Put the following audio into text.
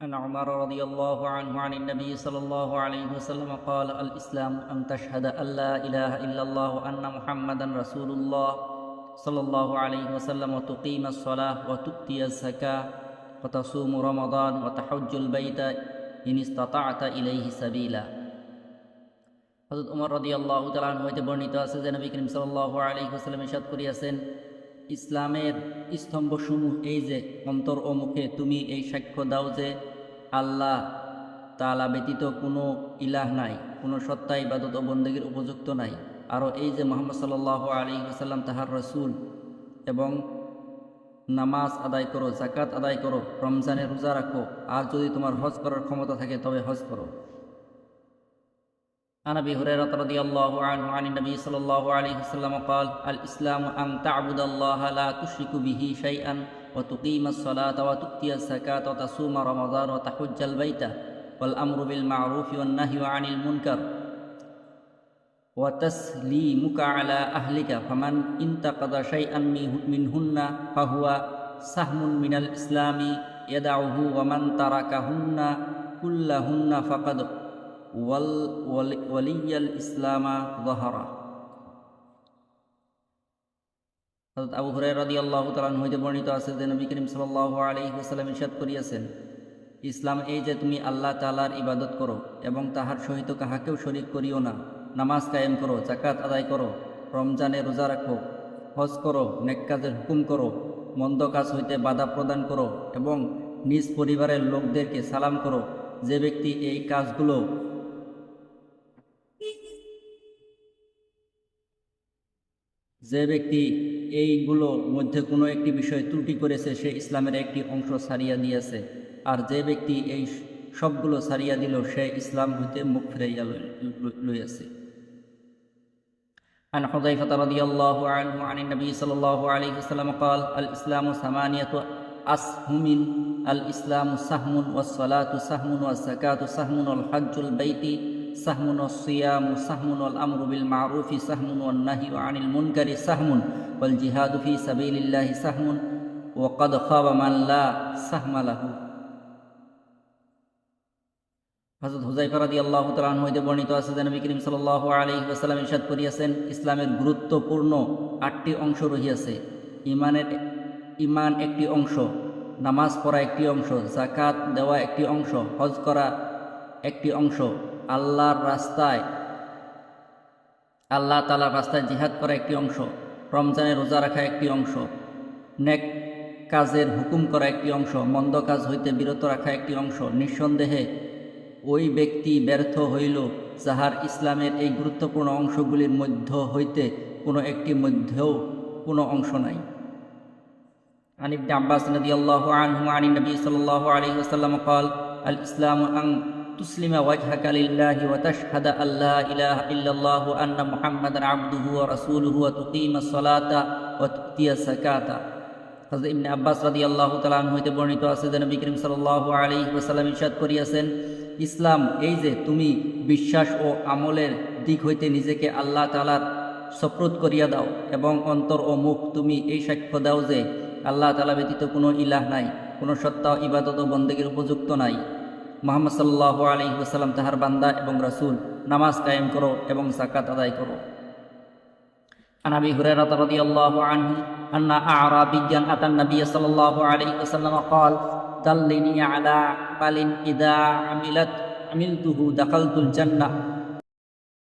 عن عمر رضي الله عنه عن النبي صلى الله عليه وسلم قال الإسلام أن تشهد أن لا إله إلا الله وأن محمدا رسول الله صلى الله عليه وسلم وتقيم الصلاة وتؤتي الزكاة وتصوم رمضان وتحج البيت إن استطعت إليه سبيلا হজরত উমর রদি আল্লাহ তালান হইতে বর্ণিত আছে যে নবী করিম সাল্লাহ আলী হাসলাম ইসাদ করিয়াছেন ইসলামের স্তম্ভসমূহ এই যে অন্তর ও মুখে তুমি এই সাক্ষ্য দাও যে আল্লাহ তালা ব্যতীত কোনো ইলাহ নাই কোনো সত্তা ইবাদত ও বন্দীগীর উপযুক্ত নাই আরও এই যে মোহাম্মদ সাল্লাহ আলী হাসাল্লাম তাহার রসুল এবং নামাজ আদায় করো জাকাত আদায় করো রমজানে রোজা রাখো আর যদি তোমার হজ করার ক্ষমতা থাকে তবে হজ করো عن ابي هريره رضي الله عنه عن النبي صلى الله عليه وسلم قال الاسلام ان تعبد الله لا تشرك به شيئا وتقيم الصلاة وتؤتي الزكاة وتصوم رمضان وتحج البيت والأمر بالمعروف والنهي عن المنكر وتسليمك على أهلك فمن انتقض شيئا منهن فهو سهم من الإسلام يدعه ومن تركهن كلهن فقد ولي الإسلام ظهره হজরত আবু হুরাই রদি আল্লাহ তালান হইতে বর্ণিত আছে যে নবী করিম সাল্লাহ আলী হুসালাম ইসাদ করিয়াছেন, ইসলাম এই যে তুমি আল্লাহ তালার ইবাদত করো এবং তাহার সহিত কাহাকেও শরিক করিও না। নামাজ কায়েম করো জাকাত আদায় করো, রমজানে রোজা রাখো, হজ করো, নেক কাজের হুকুম করো, মন্দ কাজ হইতে বাধা প্রদান করো এবং নিজ পরিবারের লোকদেরকে সালাম করো। যে ব্যক্তি এই কাজগুলো যে ব্যক্তি এইগুলোর মধ্যে কোনো একটি বিষয় ত্রুটি করেছে সে ইসলামের একটি অংশ সারিয়া দিয়েছে আর যে ব্যক্তি এই সবগুলো সারিয়া দিল সে ইসলাম হইতে মুখ ফিরাইয়া লইয়াছে عن حذيفة رضي الله عنه عن النبي صلى الله عليه وسلم قال الإسلام ثمانية أسهم الإسلام سهم والصلاة سهم والزكاة سهم والحج البيت سهم والصيام سهم والأمر بالمعروف سهم والنهي عن المنكر سهم والجهاد في سبيل الله سهم وقد خاب من لا سهم له হজরত হুজাইফা রাদিয়াল্লাহু আল্লাহ আনহু হইতে বর্ণিত আছে যে নবী করিম সাল আলাইহি ওয়াসাল্লাম ইরশাদ করিয়াছেন, ইসলামের গুরুত্বপূর্ণ আটটি অংশ রহিয়াছে। ইমানের ইমান একটি অংশ, নামাজ পড়া একটি অংশ জাকাত দেওয়া একটি অংশ, হজ করা একটি অংশ, আল্লাহর রাস্তায়, আল্লাহ তালার রাস্তায় জিহাদ করা একটি অংশ। রমজানে রোজা রাখা একটি অংশ নেক কাজের হুকুম করা একটি অংশ মন্দ কাজ হইতে বিরত রাখা একটি অংশ নিঃসন্দেহে ওই ব্যক্তি ব্যর্থ হইল যাহার ইসলামের এই গুরুত্বপূর্ণ অংশগুলির মধ্য হইতে কোনো একটি মধ্যেও কোনো অংশ নাই عن ابن عباس رضي الله عنه عن النبي صلى الله عليه وسلم قال الإسلام أن তুসলিমা ওয়াজহাকা লিল্লাহি ওয়া তাশহাদা আল্লা ইলাহা ইল্লাল্লাহ ওয়া আন্না মুহাম্মাদান আবদুহু ওয়া রাসূলুহু ওয়া তুকিমা সালাতা ওয়া তুতিয়া যাকাতা হযরত ইবনে আব্বাস রাদিয়াল্লাহু তাআলা আনহু হইতে বর্ণিত আছে যে নবী করিম সাল্লাল্লাহু আলাইহি ওয়াসাল্লাম ইরশাদ করিয়াছেন, ইসলাম এই যে তুমি বিশ্বাস ও আমলের দিক হইতে নিজেকে আল্লাহ তালার সপ্রুত করিয়া দাও এবং অন্তর ও মুখ তুমি এই সাক্ষ্য দাও যে আল্লাহ তালা ব্যতীত কোনো ইলাহ নাই, কোনো সত্তা ইবাদত ও বন্দীগীর উপযুক্ত নাই। মোহাম্মদ সাল্লাহ আলী ওসাল্লাম তাহার বান্দা এবং রাসুল নামাজ কায়েম করো এবং জাকাত আদায় করো عن ابي هريره رضي الله عنه ان اعرابيا اتى النبي صلى الله عليه وسلم قال دلني على عمل اذا عملت عملته دخلت الجنه